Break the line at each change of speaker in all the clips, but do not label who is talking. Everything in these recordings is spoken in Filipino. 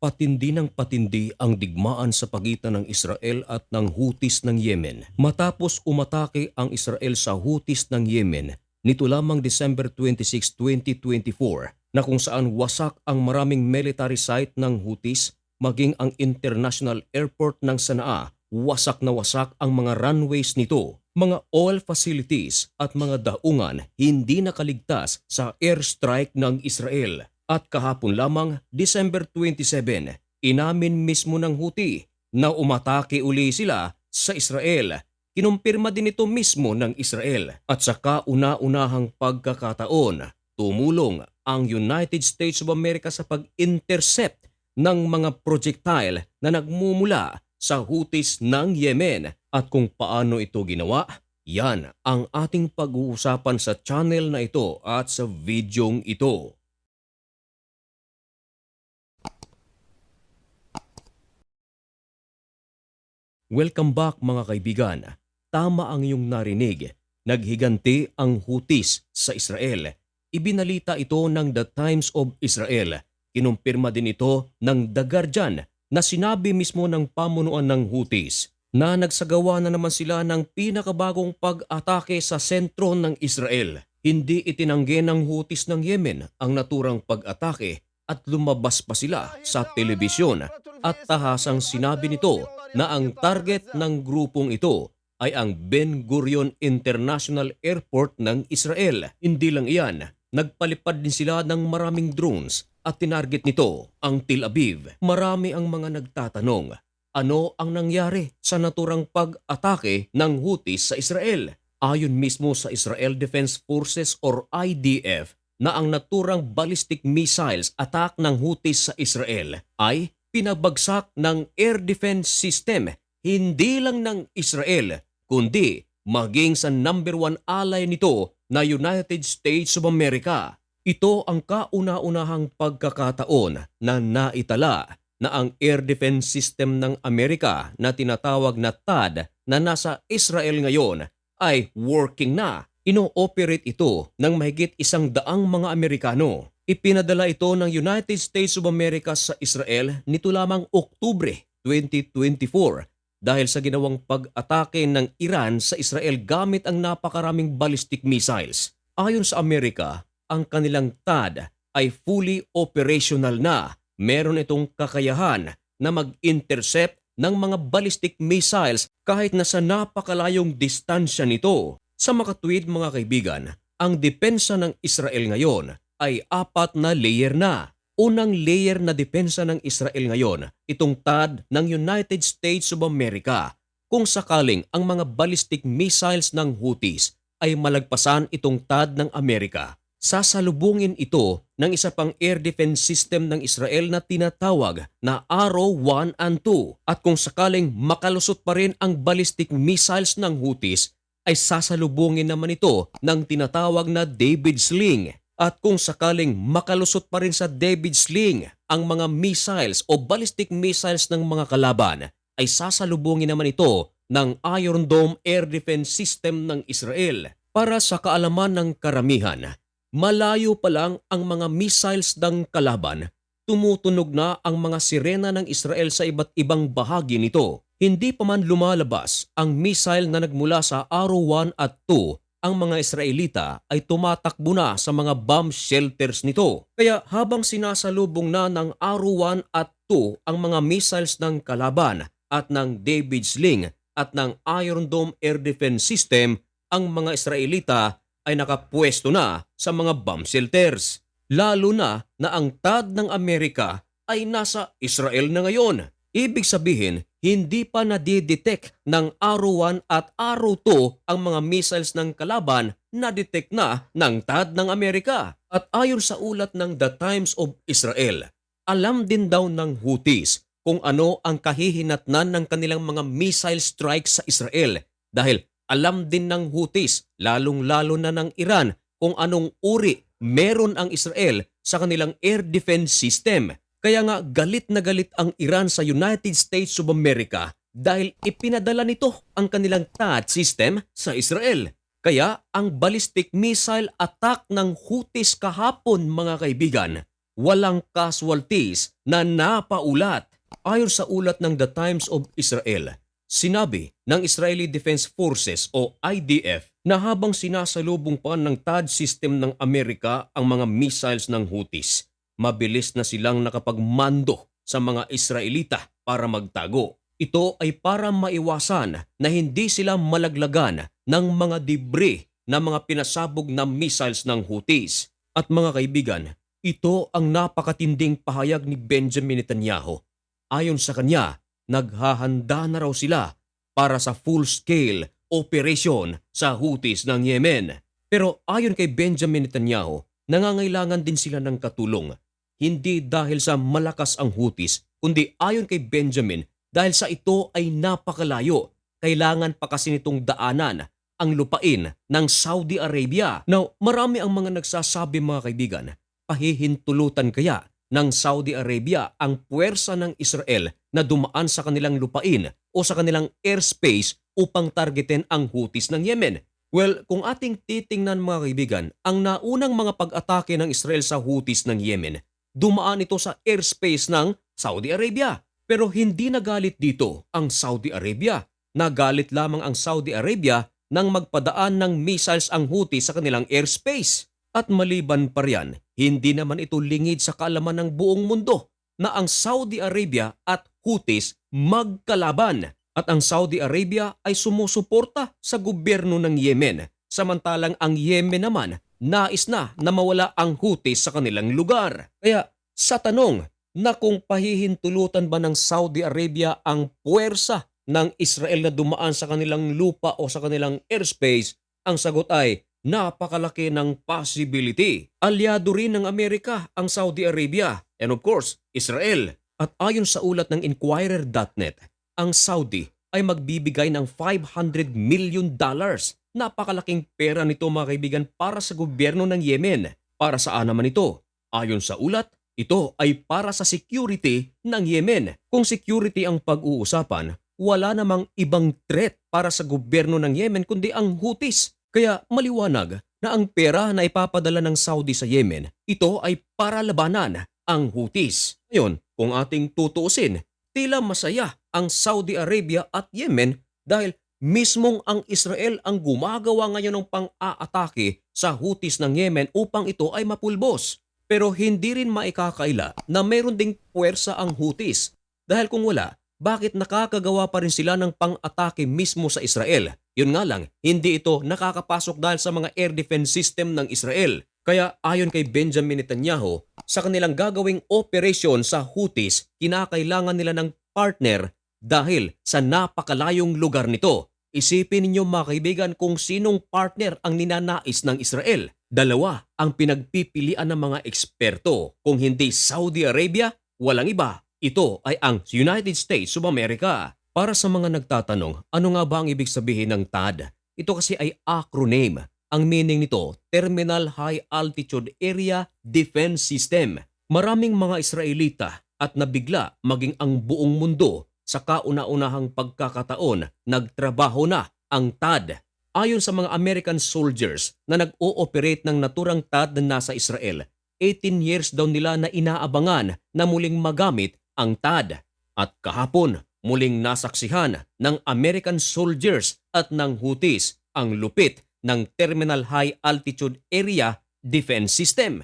Patindi ng patindi ang digmaan sa pagitan ng Israel at ng Houthis ng Yemen. Matapos umatake ang Israel sa Houthis ng Yemen nito lamang December 26, 2024 na kung saan wasak ang maraming military site ng Houthis maging ang international airport ng Sanaa, wasak na wasak ang mga runways nito. Mga oil facilities at mga daungan hindi nakaligtas sa airstrike ng Israel. At kahapon lamang, December 27, inamin mismo ng Houthi na umatake uli sila sa Israel. Kinumpirma din ito mismo ng Israel at sa kauna-unahang pagkakataon, tumulong ang United States of America sa pag-intercept ng mga projectile na nagmumula sa Houthis ng Yemen at kung paano ito ginawa, yan ang ating pag-uusapan sa channel na ito at sa videong ito. Welcome back mga kaibigan. Tama ang iyong narinig. Naghiganti ang Houthis sa Israel. Ibinalita ito ng The Times of Israel. Kinumpirma din ito ng The Guardian na sinabi mismo ng pamunuan ng Houthis na nagsagawa na naman sila ng pinakabagong pag-atake sa sentro ng Israel. Hindi itinanggi ng Houthis ng Yemen ang naturang pag-atake at lumabas pa sila sa telebisyon at tahasang sinabi nito na ang target ng grupong ito ay ang Ben Gurion International Airport ng Israel. Hindi lang iyan, nagpalipad din sila ng maraming drones at tinarget nito ang Tel Aviv. Marami ang mga nagtatanong, ano ang nangyari sa naturang pag-atake ng Houthis sa Israel? Ayon mismo sa Israel Defense Forces or IDF na ang naturang ballistic missiles attack ng Houthis sa Israel ay pinabagsak ng air defense system hindi lang ng Israel kundi maging sa number one ally nito na United States of America. Ito ang kauna-unahang pagkakataon na naitala na ang air defense system ng Amerika na tinatawag na THAAD na nasa Israel ngayon ay working na. Ino-operate ito ng mahigit isang daang mga Amerikano. Ipinadala ito ng United States of America sa Israel nito lamang Oktubre 2024 dahil sa ginawang pag-atake ng Iran sa Israel gamit ang napakaraming ballistic missiles. Ayon sa Amerika, ang kanilang THAAD ay fully operational na. Meron itong kakayahan na mag-intercept ng mga ballistic missiles kahit nasa napakalayong distansya nito. Sa makatuwid mga kaibigan, ang depensa ng Israel ngayon ay apat na layer na. Unang layer na depensa ng Israel ngayon, itong TAD ng United States of America. Kung sakaling ang mga ballistic missiles ng Houthis ay malagpasan itong TAD ng Amerika, sasalubungin ito ng isa pang air defense system ng Israel na tinatawag na Arrow 1 and 2. At kung sakaling makalusot pa rin ang ballistic missiles ng Houthis, ay sasalubungin naman ito ng tinatawag na David Sling. At kung sakaling makalusot pa rin sa David Sling ang mga missiles o ballistic missiles ng mga kalaban, ay sasalubungin naman ito ng Iron Dome Air Defense System ng Israel. Para sa kaalaman ng karamihan, malayo pa lang ang mga missiles ng kalaban, tumutunog na ang mga sirena ng Israel sa iba't ibang bahagi nito. Hindi pa man lumalabas ang missile na nagmula sa Arrow 1 at 2 ang mga Israelita ay tumatakbo na sa mga bomb shelters nito. Kaya habang sinasalubong na ng Arrow 1 at 2 ang mga missiles ng kalaban at ng David Sling at ng Iron Dome Air Defense System, ang mga Israelita ay nakapwesto na sa mga bomb shelters. Lalo na na ang TAD ng Amerika ay nasa Israel na ngayon. Ibig sabihin, hindi pa nadidetect ng Arrow 1 at Arrow 2 ang mga missiles ng kalaban na detect na ng TAD ng Amerika. At ayon sa ulat ng The Times of Israel, alam din daw ng Houthis kung ano ang kahihinatnan ng kanilang mga missile strikes sa Israel dahil alam din ng Houthis, lalong-lalo na ng Iran, kung anong uri meron ang Israel sa kanilang air defense system. Kaya nga galit na galit ang Iran sa United States of America dahil ipinadala nito ang kanilang THAAD system sa Israel. Kaya ang ballistic missile attack ng Houthis kahapon mga kaibigan, walang casualties na napaulat. Ayon sa ulat ng The Times of Israel, sinabi ng Israeli Defense Forces o IDF na habang sinasalubong pa ng THAAD system ng Amerika ang mga missiles ng Houthis, mabilis na silang nakapagmando sa mga Israelita para magtago. Ito ay para maiwasan na hindi sila malaglagan ng mga debris na mga pinasabog na missiles ng Houthis. At mga kaibigan, ito ang napakatinding pahayag ni Benjamin Netanyahu. Ayon sa kanya, naghahanda na raw sila para sa full-scale operation sa Houthis ng Yemen. Pero ayon kay Benjamin Netanyahu, nangangailangan din sila ng katulong. Hindi dahil sa malakas ang Houthis, kundi ayon kay Benjamin dahil sa ito ay napakalayo. Kailangan pa kasi nitong daanan ang lupain ng Saudi Arabia. Now, marami ang mga nagsasabi mga kaibigan, pahihintulutan kaya ng Saudi Arabia ang puwersa ng Israel na dumaan sa kanilang lupain o sa kanilang airspace upang targetin ang Houthis ng Yemen. Well, kung ating titingnan mga kaibigan, ang naunang mga pag-atake ng Israel sa Houthis ng Yemen, dumaan ito sa airspace ng Saudi Arabia. Pero hindi nagalit dito ang Saudi Arabia. Nagalit lamang ang Saudi Arabia nang magpadaan ng missiles ang Houthis sa kanilang airspace. At maliban pa riyan, hindi naman ito lingid sa kaalaman ng buong mundo na ang Saudi Arabia at Houthis magkalaban at ang Saudi Arabia ay sumusuporta sa gobyerno ng Yemen samantalang ang Yemen naman nais na na mawala ang Houthis sa kanilang lugar. Kaya sa tanong na kung pahihintulutan ba ng Saudi Arabia ang puwersa ng Israel na dumaan sa kanilang lupa o sa kanilang airspace, ang sagot ay napakalaki ng possibility. Alyado rin ng Amerika ang Saudi Arabia and of course, Israel. At ayon sa ulat ng Inquirer.net, ang Saudi ay magbibigay ng 500 million dollars. Napakalaking pera nito mga kaibigan para sa gobyerno ng Yemen. Para saan naman ito? Ayon sa ulat, ito ay para sa security ng Yemen. Kung security ang pag-uusapan, wala namang ibang threat para sa gobyerno ng Yemen kundi ang Houthis. Kaya maliwanag na ang pera na ipapadala ng Saudi sa Yemen, ito ay para labanan ang Houthis. Ngayon, kung ating tutuusin, tila masaya ang Saudi Arabia at Yemen dahil mismong ang Israel ang gumagawa ngayon ng pang-aatake sa Houthis ng Yemen upang ito ay mapulbos. Pero hindi rin maikakaila na meron ding puwersa ang Houthis. Dahil kung wala, bakit nakakagawa pa rin sila ng pang-atake mismo sa Israel? Yun nga lang, hindi ito nakakapasok dahil sa mga air defense system ng Israel. Kaya ayon kay Benjamin Netanyahu, sa kanilang gagawing operasyon sa Houthis, kinakailangan nila ng partner dahil sa napakalayong lugar nito. Isipin ninyo mga kaibigan kung sinong partner ang ninanais ng Israel. Dalawa ang pinagpipilian ng mga eksperto. Kung hindi Saudi Arabia, walang iba. Ito ay ang United States of America. Para sa mga nagtatanong, ano nga ba ang ibig sabihin ng TAD? Ito kasi ay acronym. Ang meaning nito, Terminal High Altitude Area Defense System. Maraming mga Israelita at nabigla maging ang buong mundo sa kauna-unahang pagkakataon nagtrabaho na ang TAD. Ayon sa mga American soldiers na nag-ooperate ng naturang TAD na nasa Israel, 18 years daw nila na inaabangan na muling magamit ang TAD. At kahapon, muling nasaksihan ng American soldiers at ng Houthis ang lupit ng Terminal High Altitude Area Defense System.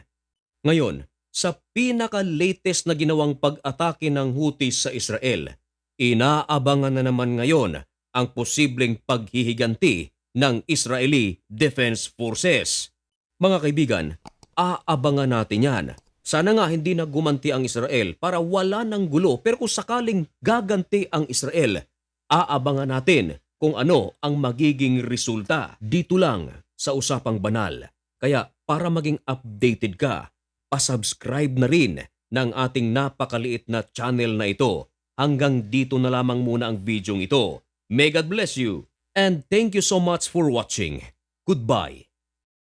Ngayon, sa pinaka-latest na ginawang pag-atake ng Houthis sa Israel, inaabangan na naman ngayon ang posibleng paghihiganti ng Israeli Defense Forces. Mga kaibigan, aabangan natin yan. Sana nga hindi na gumanti ang Israel para wala ng gulo pero kung sakaling gaganti ang Israel, aabangan natin kung ano ang magiging resulta dito lang sa Usapang Banal. Kaya para maging updated ka, pasubscribe na rin ng ating napakaliit na channel na ito. Hanggang dito na lamang muna ang video ito. May God bless you and thank you so much for watching. Goodbye.